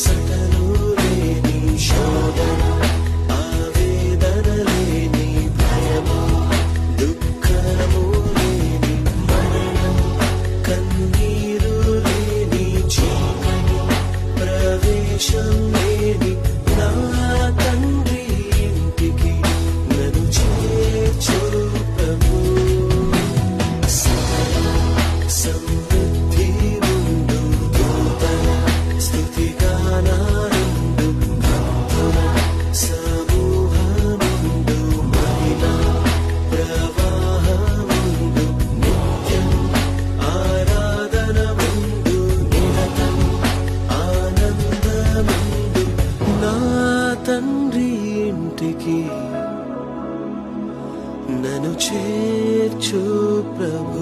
అసటలు లేని శోధన ఆవేదన లేని భయము దుఃఖము లేని మరణం కన్నీరు లేని జీవము ప్రవేశం లేని తండ్రి ఇంటికి నను చేర్చు ప్రభు.